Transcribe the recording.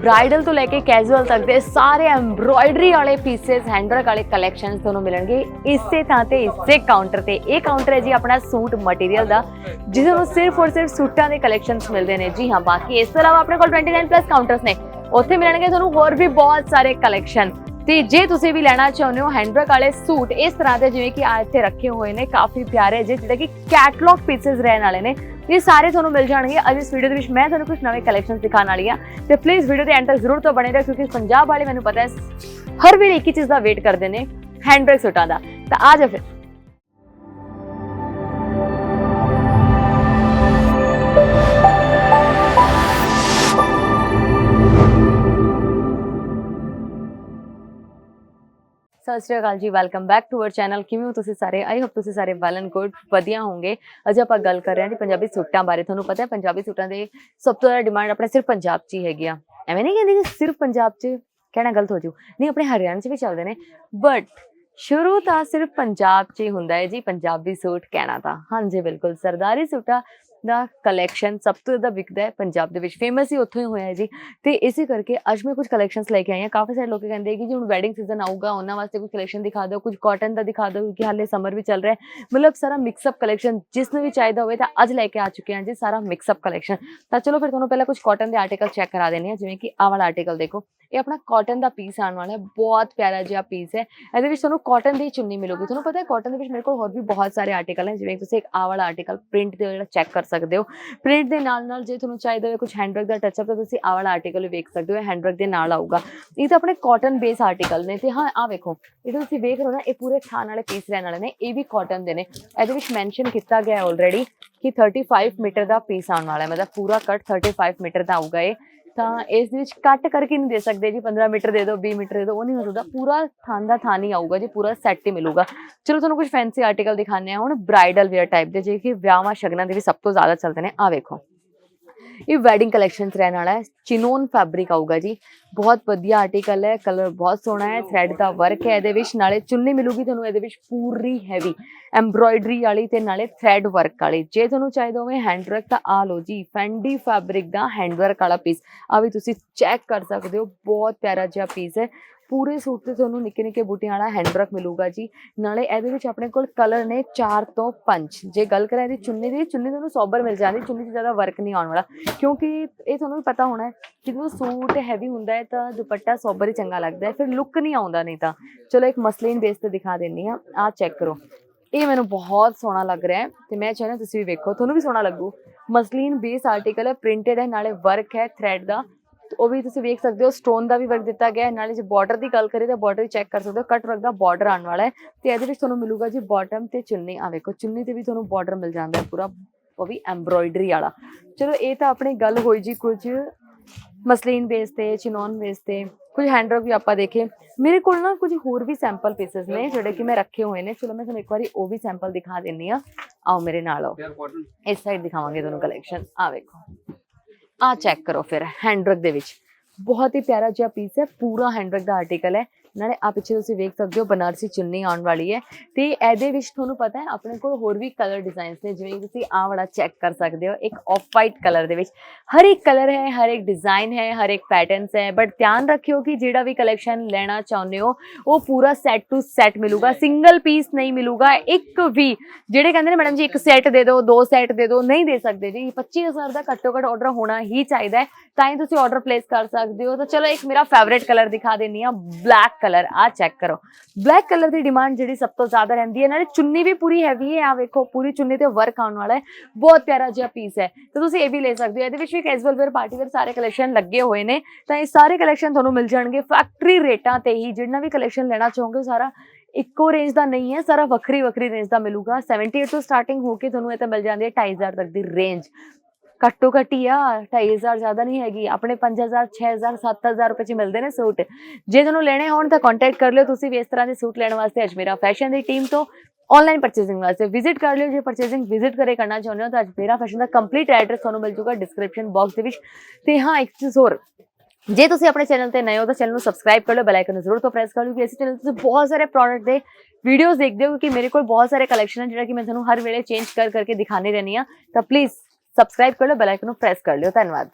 Bridal ਤੋਂ ਲੈ ਕੇ casual ਤੱਕ ਦੇ ਸਾਰੇ ਐਮਬ੍ਰੋਇਡਰੀ ਵਾਲੇ ਪੀਸਸ ਹੈਂਡਵਰਕ ਵਾਲੇ ਕਲੈਕਸ਼ਨਸ ਤੁਹਾਨੂੰ ਮਿਲਣਗੇ। ਇਸੇ ਥਾਂ ਤੇ, ਇਸੇ ਕਾਊਂਟਰ ਤੇ। ਇਹ ਕਾਊਂਟਰ ਹੈ ਜੀ ਆਪਣਾ ਸੂਟ ਮਟੀਰੀਅਲ ਦਾ, ਜਿਸ ਨੂੰ ਸਿਰਫ ਔਰ ਸਿਰਫ ਸੂਟਾਂ ਦੇ ਕਲੈਕਸ਼ਨਸ ਮਿਲਦੇ ਨੇ। ਜੀ ਹਾਂ, ਬਾਕੀ ਇਸ ਤੋਂ ਇਲਾਵਾ ਆਪਣੇ ਕੋਲ 29 ਪਲੱਸ ਕਾਊਂਟਰਸ ਨੇ। ਉੱਥੇ ਮਿਲਣਗੇ ਤੁਹਾਨੂੰ ਹੋਰ ਵੀ ਬਹੁਤ ਸਾਰੇ ਕਲੈਕਸ਼ਨ ਤੇ ਜੇ ਤੁਸੀਂ ਵੀ ਲੈਣਾ ਚਾਹੁੰਦੇ ਹੋ ਹੈਂਡਵਰਕ ਵਾਲੇ ਸੂਟ, ਇਸ ਤਰ੍ਹਾਂ ਦੇ ਜਿਵੇਂ ਕਿ ਆ ਇੱਥੇ ਰੱਖੇ ਹੋਏ ਨੇ, ਕਾਫੀ ਪਿਆਰੇ ਜਿਹੇ ਜਿਹੜੇ ਕਿ ਕੈਟਲੌਗ ਪੀਸਸ ਰਹਿਣ ਵਾਲੇ ਨੇ। ਇਹ ਸਾਰੇ ਤੁਹਾਨੂੰ ਮਿਲ ਜਾਣਗੇ। ਅੱਜ ਇਸ ਵੀਡੀਓ ਦੇ ਵਿੱਚ ਮੈਂ ਤੁਹਾਨੂੰ ਕੁਝ ਨਵੇਂ ਕਲੈਕਸ਼ਨਸ ਦਿਖਾਉਣ ਵਾਲੀ ਆ ਤੇ ਪਲੀਜ਼ ਵੀਡੀਓ ਦੇ ਐਂਡ ਤੱਕ ਜ਼ਰੂਰ ਤੋਂ ਬਣੇ ਰਹੋ, ਕਿਉਂਕਿ ਪੰਜਾਬ ਵਾਲੇ ਮੈਨੂੰ ਪਤਾ ਹੈ, ਹਰ ਵੇਲੇ ਇੱਕ ਹੀ ਚੀਜ਼ ਦਾ ਵੇਟ ਕਰਦੇ ਨੇ ਹੈਂਡਵਰਕ ਸੂਟਾਂ ਦਾ। ਤਾਂ ਆ ਜਾ ਫਿਰ। ਸਤਿ ਸ਼੍ਰੀ ਅਕਾਲ ਜੀ welcome back to our channel ਕਿਵੇਂ ਹੋ ਤੁਸੀਂ ਸਾਰੇ? ਆਈ ਹੋਪ ਤੁਸੀਂ ਸਾਰੇ ਵੈਲ ਐਂਡ ਗੁੱਡ ਵਧੀਆ ਹੋਵੋਗੇ। ਅੱਜ ਆਪਾਂ ਗੱਲ ਕਰ ਰਹੇ ਹਾਂ ਜੀ ਪੰਜਾਬੀ ਸੂਟਾਂ ਬਾਰੇ। ਤੁਹਾਨੂੰ ਪਤਾ ਹੈ ਪੰਜਾਬੀ ਸੂਟਾਂ ਦੇ ਸਭ ਤੋਂ ਜ਼ਿਆਦਾ ਡਿਮਾਂਡ ਆਪਣੇ ਸਿਰਫ ਪੰਜਾਬ 'ਚ ਹੀ ਹੈਗੀ ਆ। ਐਵੇਂ ਨਹੀਂ ਕਹਿੰਦੀ ਕਿ ਸਿਰਫ ਪੰਜਾਬ 'ਚ ਕਹਿਣਾ ਗਲਤ ਹੋ ਜੂ ਨਹੀਂ, ਆਪਣੇ ਹਰਿਆਣਾ 'ਚ ਵੀ ਚੱਲਦੇ ਨੇ। ਬਟ ਸ਼ੁਰੂ ਤਾਂ ਸਿਰਫ ਪੰਜਾਬ 'ਚ ਹੀ ਹੁੰਦਾ ਹੈ ਜੀ, ਪੰਜਾਬੀ ਸੂਟ ਕਹਿਣਾ ਤਾਂ। ਹਾਂਜੀ, ਬਿਲਕੁਲ। ਸਰਦਾਰੀ ਸੂਟਾਂ ਦਾ ਕਲੈਕਸ਼ਨ ਸਭ ਤੋਂ ਜ਼ਿਆਦਾ ਵਿਕਦਾ ਹੈ ਪੰਜਾਬ ਦੇ ਵਿੱਚ। ਫੇਮਸ ਹੀ ਉੱਥੋਂ ਹੀ ਹੋਇਆ ਹੈ ਜੀ। ਤੇ ਇਸੇ ਕਰਕੇ ਅੱਜ ਮੈਂ ਕੁਝ ਕਲੈਕਸ਼ਨਸ ਲੈ ਕੇ ਆਈ ਹਾਂ। ਕਾਫੀ ਸਾਰੇ ਲੋਕ ਕਹਿੰਦੇ ਕਿ ਜੀ ਹੁਣ ਵੈਡਿੰਗ ਸੀਜ਼ਨ ਆਊਗਾ, ਉਹਨਾਂ ਵਾਸਤੇ ਕੋਈ ਕਲੈਕਸ਼ਨ ਦਿਖਾ ਦਿਓ, ਕੁਝ ਕਾਟਨ ਦਾ ਦਿਖਾ ਦਿਓ ਕਿਉਂਕਿ ਹਾਲੇ ਸਮਰ ਵੀ ਚੱਲ ਰਿਹਾ ਹੈ। ਮਤਲਬ ਸਾਰਾ ਮਿਕਸ ਅਪ ਕਲੈਕਸ਼ਨ ਜਿਸ ਨੂੰ ਵੀ ਚਾਹੀਦਾ ਹੋਵੇ ਤਾਂ ਅੱਜ ਲੈ ਕੇ ਆ ਚੁੱਕੇ ਹਾਂ ਜੀ, ਸਾਰਾ ਮਿਕਸ ਅਪ ਕਲੈਕਸ਼ਨ ਤਾਂ ਚਲੋ ਫਿਰ ਤੁਹਾਨੂੰ ਪਹਿਲਾਂ ਕੁਝ ਕਾਟਨ ਦੇ ਆਰਟੀਕਲ ਚੈੱਕ ਕਰਾ ਦਿੰਦੇ ਹਾਂ, ਜਿਵੇਂ ਕਿ ਆਹ ਵਾਲਾ ਆਰਟੀਕਲ ਦੇਖੋ। ਇਹ ਆਪਣਾ ਕਾਟਨ ਦਾ ਪੀਸ ਆਉਣ ਵਾਲਾ ਹੈ, ਬਹੁਤ ਪਿਆਰਾ ਜਿਹਾ ਪੀਸ ਹੈ। ਇਹਦੇ ਵਿੱਚ ਤੁਹਾਨੂੰ ਕਾਟਨ ਦੀ ਚੁੰਨੀ ਮਿਲੂਗੀ। ਤੁਹਾਨੂੰ ਪਤਾ ਹੈ ਕਾਟਨ ਦੇ ਵਿੱਚ ਮੇਰੇ ਕੋਲ ਹੋਰ ਵੀ ਬਹੁਤ ਸਾਰੇ ਆਰਟੀਕਲ ਹੈ ਜਿਵੇਂ ਕਿ ਤੁਸੀਂ ਇੱਕ ਆ ਵਾਲਾ ਆਰਟੀਕਲ ਪ੍ਰਿੰਟ ਦੇ ਜਿਹੜਾ ਚੈੱਕ ਕਰ ਸਕਦੇ ਹੋ। ਪ੍ਰਿੰਟ ਦੇ ਨਾਲ ਨਾਲ ਜੇ ਤੁਹਾਨੂੰ ਚਾਹੀਦਾ ਹੋਵੇ ਕੁਝ ਹੈਂਡਵਰਕ ਦਾ ਟੱਚ ਅਪ ਤਾਂ ਤੁਸੀਂ ਆ ਵਾਲਾ ਆਰਟੀਕਲ ਵੀ ਵੇਖ ਸਕਦੇ ਹੋ ਹੈਂਡਵਰਕ ਦੇ ਨਾਲ ਆਊਗਾ। ਇਹ ਤਾਂ ਆਪਣੇ ਕਾਟਨ ਬੇਸ ਆਰਟੀਕਲ ਨੇ ਤੇ ਹਾਂ, ਆਹ ਵੇਖੋ, ਇਹ ਤਾਂ ਤੁਸੀਂ ਵੇਖ ਰਹੇ ਹੋ ਨਾ, ਇਹ ਪੂਰੇ ਥਾਨ ਵਾਲੇ ਪੀਸ ਰਹਿਣ ਵਾਲੇ ਨੇ, ਇਹ ਵੀ ਕਾਟਨ ਦੇ ਨੇ। ਇਹਦੇ ਵਿੱਚ ਮੈਂਸ਼ਨ ਕੀਤਾ ਗਿਆ ਹੈ ਆਲਰੇਡੀ ਕਿ 35 ਮੀਟਰ ਦਾ ਪੀਸ ਆਉਣ ਵਾਲਾ ਹੈ, ਮਤਲਬ ਪੂਰਾ ਕੱਟ 35 ਮੀਟਰ ਦਾ ਆਊਗਾ ਇਹ। ਤਾਂ ਇਸ ਦੇ ਵਿੱਚ ਕੱਟ ਕਰਕੇ ਨਹੀਂ ਦੇ ਸਕਦੇ ਜੀ 15 ਮੀਟਰ ਦੇ ਦਿਓ 20 ਮੀਟਰ ਦੇ ਦਿਓ, ਉਹ ਨਹੀਂ ਹੋ ਸਕਦਾ। ਪੂਰਾ ਥਾਨ ਦਾ ਥਾਨ ਹੀ ਆਊਗਾ ਜੀ, ਪੂਰਾ ਸੈੱਟ ਹੀ ਮਿਲੂਗਾ। ਚਲੋ ਤੁਹਾਨੂੰ ਕੁਝ ਫੈਂਸੀ ਆਰਟੀਕਲ ਦਿਖਾਉਂਦੇ ਆ ਹੁਣ ਬ੍ਰਾਈਡਲ ਵੇਅਰ ਟਾਈਪ ਦੇ ਜਿਹੜੇ ਕਿ ਵਿਆਹਾਂ ਸ਼ਗਨਾਂ ਦੇ ਵੀ ਸਭ ਤੋਂ ਜ਼ਿਆਦਾ ਚੱਲਦੇ ਨੇ। ਆ ਵੇਖੋ। ਇਹ ਵੈਡਿੰਗ ਕਲੈਕਸ਼ਨਸ ਰਹਿਣ ਵਾਲਾ ਹੈ। ਚਿਨੋਨ ਫੈਬਰਿਕ ਆਊਗਾ ਜੀ। ਬਹੁਤ ਵਧੀਆ ਆਰਟੀਕਲ ਹੈ ਕਲਰ ਬਹੁਤ ਸੋਹਣਾ ਹੈ ਥ੍ਰੈਡ ਦਾ ਵਰਕ ਹੈ ਇਹਦੇ ਵਿੱਚ। ਨਾਲੇ ਚੁੰਨੀ ਮਿਲੂਗੀ ਤੁਹਾਨੂੰ ਇਹਦੇ ਵਿੱਚ ਪੂਰੀ ਹੈਵੀ ਐਮਬ੍ਰੋਇਡਰੀ ਵਾਲੀ ਤੇ ਨਾਲੇ ਥ੍ਰੈਡ ਵਰਕ ਵਾਲੀ। ਜੇ ਤੁਹਾਨੂੰ ਚਾਹੀਦਾ ਹੋਵੇ ਹੈਂਡ ਵਰਕ ਤਾਂ ਆ ਲਓ ਜੀ ਫੈਂਡੀ ਫੈਬਰਿਕ ਦਾ ਹੈਂਡ ਵਰਕ ਵਾਲਾ ਪੀਸ ਆ ਵੀ ਤੁਸੀਂ ਚੈੱਕ ਕਰ ਸਕਦੇ ਹੋ, ਬਹੁਤ ਪਿਆਰਾ ਜਿਹਾ ਪੀਸ ਹੈ। ਪੂਰੇ ਸੂਟ ਤੇ ਤੁਹਾਨੂੰ ਨਿੱਕੇ ਨਿੱਕੇ ਬੂਟਿਆਂ ਵਾਲਾ ਹੈਂਡ ਵਰਕ ਮਿਲੂਗਾ ਜੀ। ਨਾਲੇ ਇਹਦੇ ਵਿੱਚ ਆਪਣੇ ਕੋਲ ਕਲਰ ਨੇ 4 ਤੋਂ 5 ਜੇ ਗੱਲ ਕਰਾਂ ਇਹਦੀ ਚੁੰਨੀ ਦੀ, ਚੁੰਨੀ ਤੁਹਾਨੂੰ ਸੋਬਰ ਮਿਲ ਜਾਂਦੀ, ਚੁੰਨੀ 'ਚ ਜ਼ਿਆਦਾ ਵਰਕ ਨਹੀਂ ਆਉਣ ਵਾਲਾ। ਕਿਉਂਕਿ ਇਹ ਤੁਹਾਨੂੰ ਵੀ ਪਤਾ ਹੋਣਾ ਹੈ ਕਿ ਜਦੋਂ ਸੂਟ ਹੈਵੀ ਹੁੰਦਾ ਹੈ ਤਾਂ ਦੁਪੱਟਾ ਸੋਬਰ ਹੀ ਚੰਗਾ ਲੱਗਦਾ ਹੈ, ਫਿਰ ਲੁੱਕ ਨਹੀਂ ਆਉਂਦਾ ਨਹੀਂ ਤਾਂ। ਚਲੋ ਇੱਕ ਮਸਲੀਨ ਬੇਸ ਤੇ ਦਿਖਾ ਦਿੰਨੀ ਆ ਆ ਚੈੱਕ ਕਰੋ। ਇਹ ਮੈਨੂੰ ਬਹੁਤ ਸੋਹਣਾ ਲੱਗ ਰਿਹਾ ਹੈ ਤੇ ਮੈਂ ਚਾਹੁੰਦਾ ਤੁਸੀਂ ਵੀ ਵੇਖੋ, ਤੁਹਾਨੂੰ ਵੀ ਸੋਹਣਾ ਲੱਗੂ। ਮਸਲੀਨ ਬੇਸ ਆਰਟੀਕਲ ਹੈ ਪ੍ਰਿੰਟਡ ਹੈ, ਨਾਲੇ ਵਰਕ ਹੈ ਥ੍ਰੈਡ ਦਾ। ਉਹ ਵੀ ਤੁਸੀਂ ਵੇਖ ਸਕਦੇ ਹੋ ਸਟੋਨ ਦਾ ਵੀ ਵਰਕ ਦਿੱਤਾ ਗਿਆ ਹੈ। ਨਾਲੇ ਜੇ ਬਾਰਡਰ ਦੀ ਗੱਲ ਕਰੀਏ ਤਾਂ ਬਾਰਡਰ ਵੀ ਚੈੱਕ ਕਰ ਸਕਦੇ ਹੋ ਕੱਟ ਵਰਕ ਦਾ ਬਾਰਡਰ ਆਉਣ ਵਾਲਾ ਹੈ। ਤੇ ਇਹਦੇ ਵਿੱਚ ਤੁਹਾਨੂੰ ਮਿਲੂਗਾ ਜੀ ਬਾਟਮ ਤੇ ਚੁੰਨੀ। ਆ ਵੇਖੋ ਚੁੰਨੀ ਤੇ ਵੀ ਤੁਹਾਨੂੰ ਬਾਰਡਰ ਮਿਲ ਜਾਂਦਾ ਹੈ ਪੂਰਾ ਉਹ ਵੀ ਐਮਬ੍ਰੋਇਡਰੀ ਵਾਲਾ। ਚਲੋ ਇਹ ਤਾਂ ਆਪਣੀ ਗੱਲ ਹੋਈ ਜੀ ਕੁਝ ਮਸਲੀਨ ਬੇਸ ਤੇ ਚਿਨੋਨ ਬੇਸ ਤੇ ਕੁਝ ਹੈਂਡਵਰਕ ਵੀ ਆਪਾਂ ਦੇਖੇ। ਮੇਰੇ ਕੋਲ ਨਾ ਕੁਝ ਹੋਰ ਵੀ ਸੈਂਪਲ ਪੀਸਸ ਨੇ ਜਿਹੜੇ ਕਿ ਮੈਂ ਰੱਖੇ ਹੋਏ ਨੇ। ਚਲੋ ਮੈਂ ਤੁਹਾਨੂੰ ਇੱਕ ਵਾਰੀ ਉਹ ਵੀ ਸੈਂਪਲ ਦਿਖਾ ਦਿੰਨੀ ਆ ਆਓ ਮੇਰੇ ਨਾਲ ਆਓ। ਇਸ ਸਾਈਡ ਦਿਖਾਵਾਂਗੇ ਤੁਹਾਨੂੰ ਕਲੈਕਸ਼ਨ ਆ ਵੇਖੋ। ਆ ਚੈੱਕ ਕਰੋ ਫਿਰ ਹੈਂਡਵਰਕ ਦੇ ਵਿੱਚ। ਬਹੁਤ ਹੀ ਪਿਆਰਾ ਜਿਹਾ ਪੀਸ ਹੈ, ਪੂਰਾ ਹੈਂਡਰਗ ਦਾ ਆਰਟੀਕਲ ਹੈ। ਨਾਲੇ ਆ ਪਿੱਛੇ ਤੁਸੀਂ ਵੇਖ ਸਕਦੇ ਹੋ ਬਨਾਰਸੀ ਚੁੰਨੀ ਆਉਣ ਵਾਲੀ ਹੈ ਤੇ ਇਹਦੇ ਵਿੱਚ ਤੁਹਾਨੂੰ ਪਤਾ ਹੈ ਆਪਣੇ ਕੋਲ ਹੋਰ ਵੀ ਕਲਰ ਡਿਜ਼ਾਈਨਸ ਨੇ ਜਿਵੇਂ ਤੁਸੀਂ ਆਹ ਵਾਲਾ ਚੈੱਕ ਕਰ ਸਕਦੇ ਹੋ ਇੱਕ ਆਫ ਵਾਈਟ ਕਲਰ ਦੇ ਵਿੱਚ। ਹਰ ਇੱਕ ਕਲਰ ਹੈ ਹਰ ਇੱਕ ਡਿਜ਼ਾਈਨ ਹੈ ਹਰ ਇੱਕ ਪੈਟਰਨਸ ਹੈ ਬਟ ਧਿਆਨ ਰੱਖਿਓ ਕਿ ਜਿਹੜਾ ਵੀ ਕਲੈਕਸ਼ਨ ਲੈਣਾ ਚਾਹੁੰਦੇ ਹੋ ਉਹ ਪੂਰਾ ਸੈੱਟ ਟੂ ਸੈੱਟ ਮਿਲੂਗਾ ਸਿੰਗਲ ਪੀਸ ਨਹੀਂ ਮਿਲੂਗਾ ਇੱਕ ਵੀ। ਜਿਹੜੇ ਕਹਿੰਦੇ ਨੇ ਮੈਡਮ ਜੀ ਇੱਕ ਸੈੱਟ ਦੇ ਦਿਓ ਦੋ ਸੈੱਟ ਦੇ ਦਿਓ ਨਹੀਂ ਦੇ ਸਕਦੇ ਜੀ। 25000 ਦਾ ਘੱਟੋ ਘੱਟ ਆਰਡਰ ਹੋਣਾ ਹੀ ਚਾਹੀਦਾ ਹੈ ਤਾਂ ਹੀ ਤੁਸੀਂ ਆਰਡਰ ਪਲੇਸ ਕਰ ਸਕਦੇ ਹੋ। ਤਾਂ ਚਲੋ ਇੱਕ ਮੇਰਾ ਫੇਵਰੇਟ ਕਲਰ ਦਿਖਾ ਦਿੰਨੀ ਆ ਬਲੈਕ ਕਲਰ, ਆ ਚੈੱਕ ਕਰੋ। ਬਲੈਕ ਕਲਰ ਦੀ ਡਿਮਾਂਡ ਜਿਹੜੀ ਸਭ ਤੋਂ ਜ਼ਿਆਦਾ ਰਹਿੰਦੀ ਹੈ, ਨਾਲੇ ਚੁੰਨੀ ਵੀ ਪੂਰੀ ਹੈਵੀ ਹੈ, ਆ ਵੇਖੋ, ਪੂਰੀ ਚੁੰਨੀ ਤੇ ਵਰਕ ਆਉਣ ਵਾਲਾ ਹੈ। ਬਹੁਤ ਪਿਆਰਾ ਜਿਹਾ ਪੀਸ ਹੈ। ਤਾਂ ਤੁਸੀਂ ਇਹ ਵੀ ਲੈ ਸਕਦੇ ਹੋ, ਇਹਦੇ ਵਿੱਚ ਵੀ ਕੈਜੂਅਲ ਵੇਅਰ ਪਾਰਟੀ ਵੇਅਰ ਸਾਰੇ ਕਲੈਕਸ਼ਨ ਲੱਗੇ ਹੋਏ ਨੇ। ਤਾਂ ਇਹ ਸਾਰੇ ਕਲੈਕਸ਼ਨ ਤੁਹਾਨੂੰ ਮਿਲ ਜਾਣਗੇ ਫੈਕਟਰੀ ਰੇਟਾਂ ਤੇ ਹੀ। ਜਿੰਨਾ ਵੀ ਕਲੈਕਸ਼ਨ ਲੈਣਾ ਚਾਹੋਗੇ, ਸਾਰਾ ਇੱਕੋ ਰੇਂਜ ਦਾ ਨਹੀਂ ਹੈ, ਸਾਰਾ ਵੱਖਰੀ ਵੱਖਰੀ ਰੇਂਜ ਦਾ ਮਿਲੂਗਾ। 78 ਤੋਂ ਸਟਾਰਟਿੰਗ ਹੋ ਕੇ ਤੁਹਾਨੂੰ ਇਹ ਤਾਂ ਮਿਲ ਜਾਂਦੀ ਹੈ 2500 ਤੱਕ ਦੀ ਰੇਂਜ ਘੱਟੋ ਘੱਟ ਹੀ ਆ 2500 ਜ਼ਿਆਦਾ ਨਹੀਂ ਹੈਗੀ। ਆਪਣੇ 5000 6000 7000 ਰੁਪਏ ਚ ਮਿਲਦੇ ਨੇ ਸੂਟ। ਜੇ ਤੁਹਾਨੂੰ ਲੈਣੇ ਹੋਣ ਤਾਂ ਕੰਟੈਕਟ ਕਰ ਲਿਓ ਤੁਸੀਂ ਵੀ ਇਸ ਤਰ੍ਹਾਂ ਦੇ ਸੂਟ ਲੈਣ ਵਾਸਤੇ ਅਜਮੇਰਾ ਫੈਸ਼ਨ ਦੀ ਟੀਮ ਤੋਂ ਆਨਲਾਈਨ ਪਰਚੇਸਿੰਗ ਵਾਸਤੇ। ਵਿਜ਼ਿਟ ਕਰ ਲਿਓ ਜੇ ਪਰਚੇਸਿੰਗ ਵਿਜ਼ਿਟ ਕਰੇ ਕਰਨਾ ਚਾਹੁੰਦੇ ਹੋ ਤਾਂ ਅਜਮੇਰਾ ਫੈਸ਼ਨ ਦਾ ਕੰਪਲੀਟ ਐਡਰੈਸ ਤੁਹਾਨੂੰ ਮਿਲ ਜੂਗਾ ਡਿਸਕ੍ਰਿਪਸ਼ਨ ਬਾਕਸ ਦੇ ਵਿੱਚ। ਤੇ ਹਾਂ, ਇੱਕ ਚੀਜ਼ ਹੋਰ। ਜੇ ਤੁਸੀਂ ਆਪਣੇ ਚੈਨਲ ਤੇ ਨਏ ਹੋ ਤਾਂ ਚੈਨਲ ਨੂੰ ਸਬਸਕ੍ਰਾਈਬ ਕਰ ਲਓ ਬੈਲ ਆਈਕਨ ਨੂੰ ਜ਼ਰੂਰ ਤੋਂ ਪ੍ਰੈਸ ਕਰ ਲਓ ਕਿ ਇਸ ਚੈਨਲ ਤੇ ਤੁਸੀਂ ਬਹੁਤ ਸਾਰੇ ਪ੍ਰੋਡਕਟ ਦੇ ਵੀਡੀਓਜ਼ ਦੇਖਦੇ ਹੋ ਕਿਉਂਕਿ ਮੇਰੇ ਕੋਲ ਬਹੁਤ ਸਾਰੇ ਕਲੈਕਸ਼ਨ ਹੈ ਜਿਹੜਾ ਕਿ ਮੈਂ ਤੁਹਾਨੂੰ ਹਰ ਵੇਲੇ ਚੇਂਜ ਕਰ ਕਰਕੇ ਦਿਖਾਣੇ ਰਹਿੰਦੀ ਆ ਤਾਂ ਪਲੀਜ਼ ਸਬਸਕ੍ਰਾਈਬ ਕਰ ਲਓ ਬੈਲ ਆਈਕਨ ਨੂੰ ਪ੍ਰੈਸ ਕਰ ਲਿਓ ਧੰਨਵਾਦ